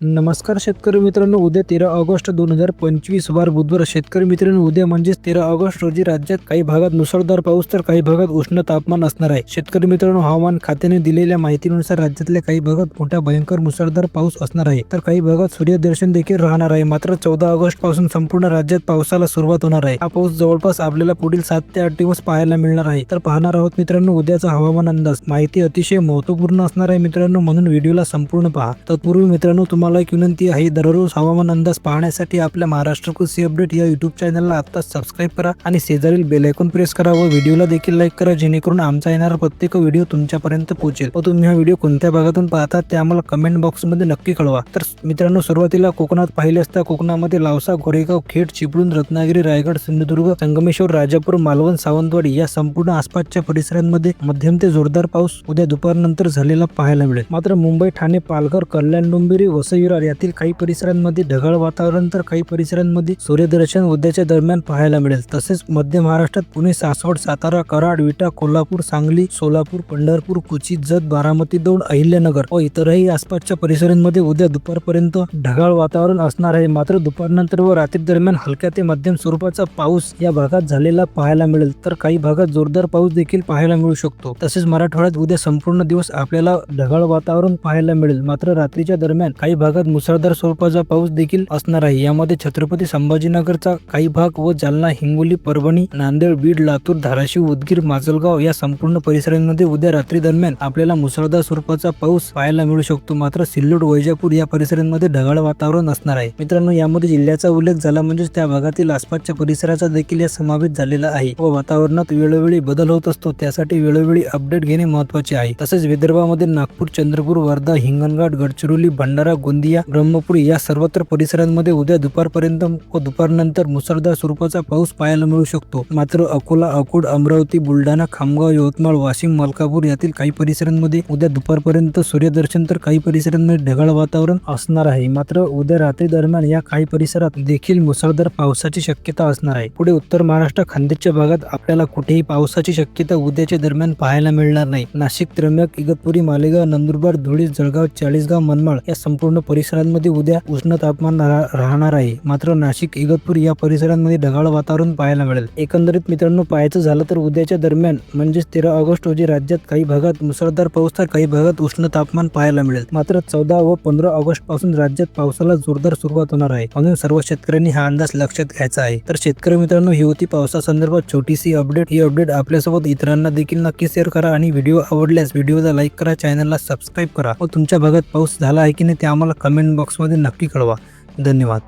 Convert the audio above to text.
नमस्कार शेतकरी मित्रांनो उद्या तेरा ऑगस्ट दोन हजार पंचवीस वार बुधवार. शेतकरी मित्रांनो उद्या म्हणजेच तेरा ऑगस्ट रोजी राज्यात काही भागात मुसळधार पाऊस तर काही भागात उष्ण तापमान असणार आहे. शेतकरी मित्रांनो हवामान खात्याने दिलेल्या माहितीनुसार राज्यातल्या काही भागात मोठ्या भयंकर मुसळधार पाऊस असणार आहे. तर काही भागात सूर्यदर्शन देखील राहणार आहे. मात्र चौदा ऑगस्टपासून संपूर्ण राज्यात पावसाला सुरुवात होणार आहे. हा पाऊस जवळपास आपल्याला पुढील सात ते आठ दिवस पाहायला मिळणार आहे. तर पाहणार आहोत मित्रांनो उद्याचा हवामान अंदाज. माहिती अतिशय महत्त्वपूर्ण असणार आहे मित्रांनो म्हणून व्हिडिओला संपूर्ण पहा. तत्पूर्वी मित्रांनो तुम्हाला एक विनंती आहे दररोज हवामान अंदाज पाहण्यासाठी आपल्या महाराष्ट्र कृषी अपडेट या युट्यूब चॅनलला आता सबस्क्राईब करा आणि शेजारील बेल प्रेस करा व व्हिडिओला देखील लाईक करा जेणेकरून आमचा येणारा प्रत्येक व्हिडिओ तुमच्यापर्यंत पोहोचेल. व तुम्ही हा व्हिडिओ कोणत्या भागातून पाहता ते आम्हाला कमेंट बॉक्समध्ये नक्की कळवा. तर मित्रांनो सुरुवातीला कोकणात पाहिले असता कोकणामध्ये लावसा गोरेगाव खेड चिपळूण रत्नागिरी रायगड सिंधुदुर्ग संगमेश्वर राजापूर मालवण सावंतवाडी या संपूर्ण आसपासच्या परिसरांमध्ये मध्यम ते जोरदार पाऊस उद्या दुपारनंतर झालेला पाहायला मिळेल. मात्र मुंबई ठाणे पालघर कल्याण डोंबिरी वसई विरार यातील काही परिसरांमध्ये ढगाळ वातावरण तर काही परिसरांमध्ये सूर्यदर्शन उद्याच्या दरम्यान पाहायला मिळेल. तसेच मध्य महाराष्ट्रात पुणे सासवड सातारा कराड विटा कोल्हापूर सांगली सोलापूर पंढरपूर कुची जत बारामती दौंड अहिल्यानगर व इतरही आसपासच्या परिसरांमध्ये उद्या दुपारपर्यंत ढगाळ वातावरण असणार आहे. मात्र दुपारनंतर व रात्री दरम्यान हलक्या ते मध्यम स्वरूपाचा पाऊस या भागात झालेला पाहायला मिळेल. तर काही भागात जोरदार पाऊस देखील पाहायला मिळू शकतो. तसेच मराठवाड्यात उद्या संपूर्ण दिवस आपल्याला ढगाळ वातावरण पाहायला मिळेल. मात्र रात्रीच्या दरम्यान काही भागात मुसळधार स्वरूपाचा पाऊस देखील असणार आहे. यामध्ये छत्रपती संभाजीनगरचा काही भाग व जालना हिंगोली परभणी नांदेड बीड लातूर धाराशिव उदगीर माजलगाव या संपूर्ण परिसरांमध्ये उद्या रात्री दरम्यान आपल्याला मुसळधार स्वरूपाचा पाऊस पाहायला मिळू शकतो. मात्र सिल्लोड वैजापूर या परिसरांमध्ये ढगाळ वातावरण असणार आहे. मित्रांनो यामध्ये जिल्ह्याचा उल्लेख झाला म्हणजेच त्या भागातील आसपासच्या परिसराचा देखील या समावेश झालेला आहे व वातावरणात वेळोवेळी बदल होत असतो. त्यासाठी वेळोवेळी अपडेट घेणे महत्त्वाचे आहे. तसेच विदर्भामध्ये नागपूर चंद्रपूर वर्धा हिंगणघाट गडचिरोली भंडारा गोंदिया ब्रह्मपुरी या सर्वत्र परिसरांमध्ये उद्या दुपारपर्यंत व दुपारनंतर मुसळधार स्वरूपाचा पाऊस पाहायला मिळू शकतो. मात्र अकोला अकोट अमरावती बुलढाणा खामगाव यवतमाळ वाशिम मलकापूर यातील काही परिसरांमध्ये उद्या दुपारपर्यंत सूर्यदर्शन तर काही परिसरांमध्ये ढगाळ वातावरण असणार आहे. मात्र उद्या रात्री दरम्यान या काही परिसरात देखील मुसळधार पावसाची शक्यता असणार आहे. पुढे उत्तर महाराष्ट्र खानदेशच्या भागात आपल्याला कुठेही पावसाची शक्यता उद्याच्या दरम्यान पाहायला मिळणार नाही. नाशिक त्र्यंबक इगतपुरी मालेगाव नंदुरबार धुळे जळगाव चाळीसगाव मनमाड या संपूर्ण परिसरांमध्ये उद्या उष्ण तापमान रा- राहणार आहे. मात्र नाशिक इगतपूर या परिसरांमध्ये ढगाळ वातावरण पाहायला मिळेल. एकंदरीत मित्रांनो पाहायचं झालं तर उद्याच्या दरम्यान म्हणजेच तेरा ऑगस्ट रोजी राज्यात काही भागात मुसळधार पाऊस तर काही भागात उष्ण तापमान पाहायला मिळेल. मात्र चौदा व पंधरा ऑगस्टपासून राज्यात पावसाला जोरदार सुरुवात होणार आहे. म्हणून सर्व शेतकऱ्यांनी हा अंदाज लक्षात घ्यायचा आहे. तर शेतकरी मित्रांनो ही होती पावसासंदर्भात छोटीशी अपडेट. ही अपडेट आपल्यासोबत इतरांना देखील नक्की शेअर करा आणि व्हिडिओ आवडल्यास व्हिडिओला लाईक करा चॅनलला सबस्क्राईब करा. व तुमच्या भागात पाऊस झाला आहे की नाही ते आम्हाला कमेंट बॉक्समध्ये नक्की कळवा. धन्यवाद.